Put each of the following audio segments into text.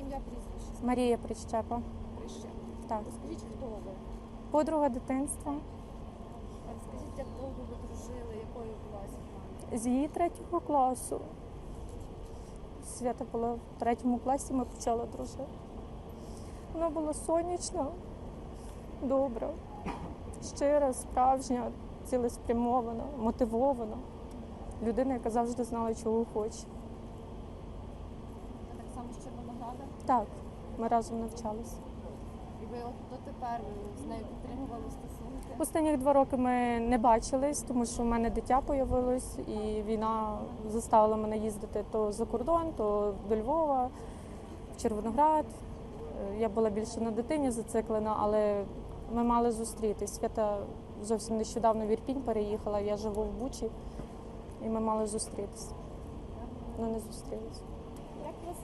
ім'я прізвище? Марія Прищепа. Прищеп. Так. Розкажіть, хто ви? Подруга дитинства. Розкажіть, як довго ви дружили, якою була Світлана? З її третього класу. Свята була в третьому класі, ми почали дружити. Вона була сонячна, добра, щира, справжня, цілеспрямована, мотивована. Людина, яка завжди знала, чого хоче. Це так само з Червонограда? Так, ми разом навчалися. І ви от дотепер ви з нею підтримували стосунки? Останніх два роки ми не бачились, тому що в мене дитя появилось, і війна заставила мене їздити то за кордон, то до Львова, в Червоноград. Е, Я була більше на дитині зациклена, але ми мали зустрітись. Свята зовсім нещодавно в Ірпінь переїхала, я живу в Бучі, і ми мали зустрітися. Ну не зустрілися.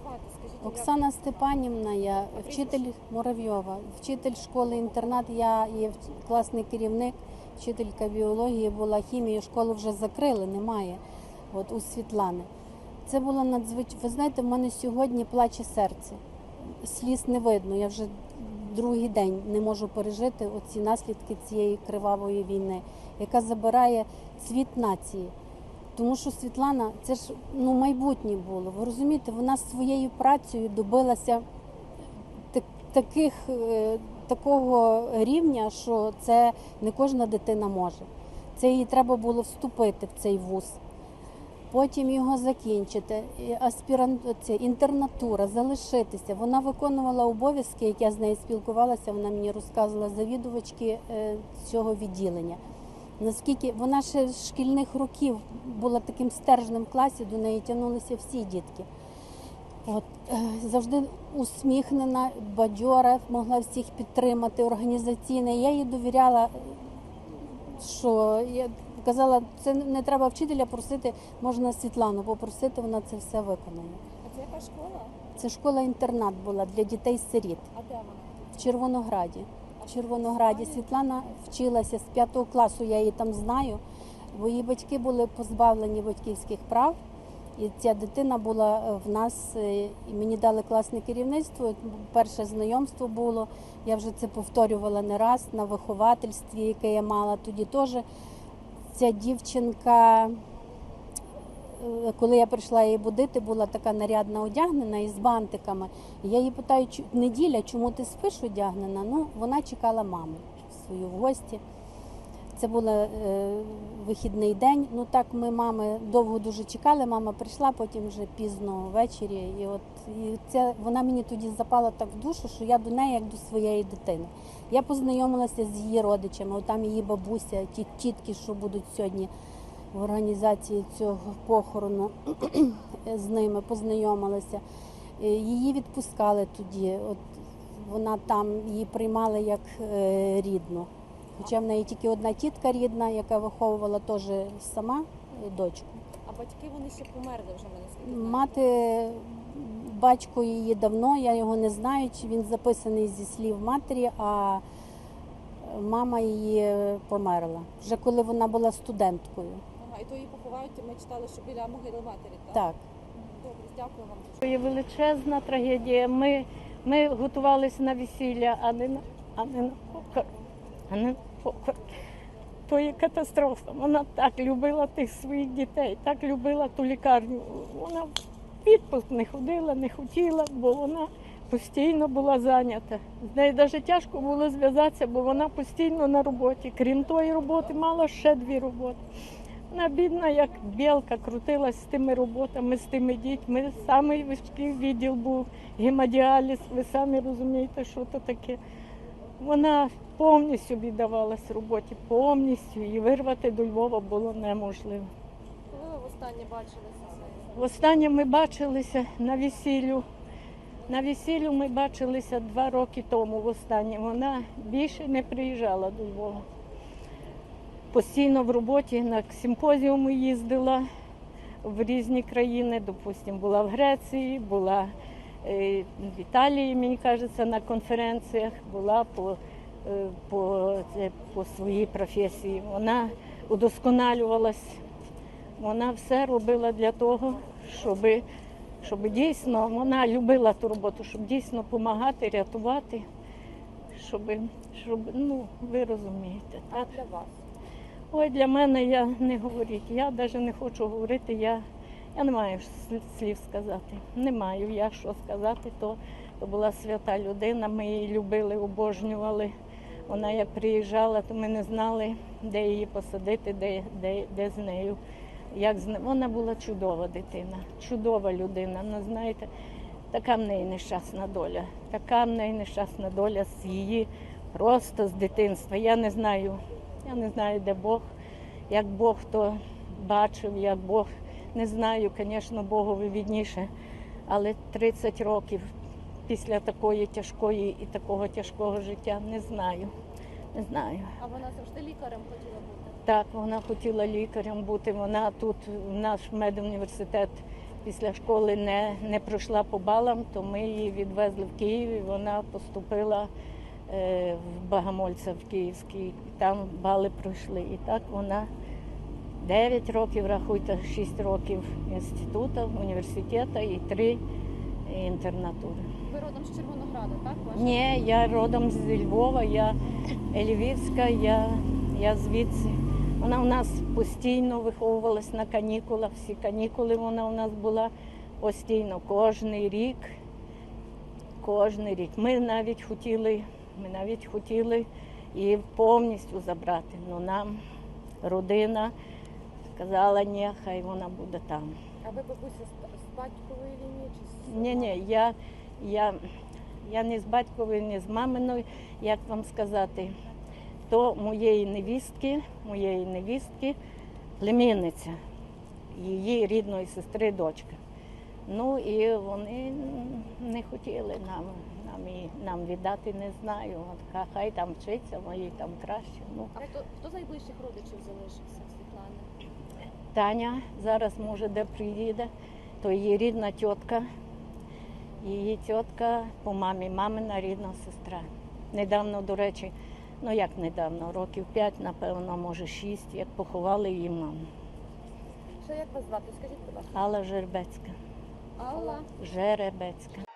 Звати? Скажіть, Оксана Степанівна, я вчитель Муравйова, вчитель школи-інтернат. Я є класний керівник, вчителька біології була хімію. Школу вже закрили, немає. От у Світлани. Це було надзвичайно. Ви знаєте, в мене сьогодні плаче серце. Сліз не видно. Я вже другий день не можу пережити оці наслідки цієї кривавої війни, яка забирає цвіт нації. Тому що Світлана, це ж ну майбутнє було. Ви розумієте, вона своєю працею добилася таких, е, такого рівня, що це не кожна дитина може. Це їй треба було вступити в цей вуз, потім його закінчити, аспірант, це, інтернатура, залишитися. Вона виконувала обов'язки, як я з нею спілкувалася, вона мені розказувала завідувачки е, цього відділення. Наскільки вона ще з шкільних років була таким стержнем класі, до неї тягнулися всі дітки. От, е, завжди усміхнена, бадьора, могла всіх підтримати організаційно. Я їй довіряла, що я казала, це не треба вчителя просити, можна Світлану попросити, вона це все виконає. А це яка школа? Це школа-інтернат була для дітей-сиріт А де вона? в Червонограді. Червонограді Світлана вчилася з п'ятого класу, я її там знаю, бо її батьки були позбавлені батьківських прав. І ця дитина була е, в нас, е, і мені дали класне керівництво. Перше знайомство було. Я вже це повторювала не раз на виховательстві, яке я мала. Тоді теж ця дівчинка, коли я прийшла її будити, була така нарядна одягнена із бантиками. Я її питаю, неділя, чому ти спиш одягнена? Ну, вона чекала маму свою в гості. Це був е, вихідний день. Ну так ми мами довго дуже чекали. Мама прийшла, потім вже пізно ввечері. І от і це вона мені тоді запала так в душу, що я до неї як до своєї дитини. Я познайомилася з її родичами. От там її бабуся, ті тітки, що будуть сьогодні в організації цього похорону з ними познайомилася. Е, Її відпускали тоді. От вона там її приймали як е, рідну. Хоча в неї тільки одна тітка рідна, яка виховувала теж сама е, дочку. А батьки вони ще померли вже мене. Мати, батько її давно, я його не знаю, чи він записаний зі слів матері, а мама її померла. Вже коли вона була студенткою. І то її поховають, ми читали, що біля могили матері, так? Так. Добре, дякую вам дуже. Є величезна трагедія. Ми, ми готувалися на весілля, а не на, а не на похорон. А не на похорон. То є катастрофа. Вона так любила тих своїх дітей, так любила ту лікарню. Вона в відпуск не ходила, не хотіла, бо вона постійно була зайнята. З нею навіть тяжко було зв'язатися, бо вона постійно на роботі. Крім тої роботи, мала ще дві роботи. Вона бідна, як білка, крутилась з тими роботами, з тими дітьми. Самий важкий відділ був гемодіаліз. Ви самі розумієте, що це таке. Вона повністю віддавалась роботі, повністю і вирвати до Львова було неможливо. Коли ви востаннє бачилися? Востаннє ми бачилися на весіллю. На весіллю ми бачилися два роки тому. Востаннє вона більше не приїжджала до Львова. Постійно в роботі на симпозіуми їздила в різні країни. Допустимо, була в Греції, була е, в Італії, мені кажеться, на конференціях, була по, е, по, це, по своїй професії. Вона удосконалювалась. Вона все робила для того, щоб щоб дійсно вона любила ту роботу, щоб дійсно допомагати, рятувати, щоб, щоб ну, ви розумієте. А Так? для вас? Ой, для мене я не говоріть. Я навіть не хочу говорити. Я, я не маю слів- сказати. Не маю я що сказати. То, то була свята людина. Ми її любили, обожнювали. Вона як приїжджала, то ми не знали, де її посадити, де, де, де з нею. Як з Вона була чудова дитина, чудова людина. Ну, знаєте, така в неї нещасна доля. Така в неї нещасна доля з її просто з дитинства. Я не знаю, я не знаю, де Бог, як Бог то бачив, як Бог. Не знаю, звісно, Богові відніше, але 30 років після такої тяжкої і такого тяжкого життя не знаю. Не знаю. А вона завжди лікарем хотіла бути. Так, вона хотіла лікарем бути. Вона тут, в наш медуніверситет, після школи не, не пройшла по балам, то ми її відвезли в Київ і вона поступила в Багамольця в Київський. Там бали пройшли. І так вона 9 років, рахуйте, 6 років інституту, університету і 3 інтернатури. Ви родом з Червонограда, так? Ваша? Ні, я родом зі Львова, я Львівська, я, я звідси. Вона у нас постійно виховувалась на канікулах. Всі канікули вона у нас була постійно, кожний рік. Кожний рік. Ми навіть хотіли, ми навіть хотіли її повністю забрати. але нам родина сказала, ні, хай вона буде там. А ви бабуся з, батькової лінії чи з Ні, ні, я, я, я не з батьковою, не з маминою, як вам сказати, то моєї невістки, моєї невістки, племінниця, її рідної сестри дочка. Ну і вони не хотіли нам, нам, її, нам віддати, не знаю. От, хай там вчиться, їй там краще. Ну, А хто, хто з найближчих родичів залишився в Світлани? Таня зараз може де приїде, то її рідна тітка. Її тітка по мамі, мамина рідна сестра. Недавно, до речі, ну як недавно, років п'ять, напевно, може шість, як поховали її маму. Ще як вас звати? Скажіть, будь ласка. Алла Жербецька. Алла. Жеребецька.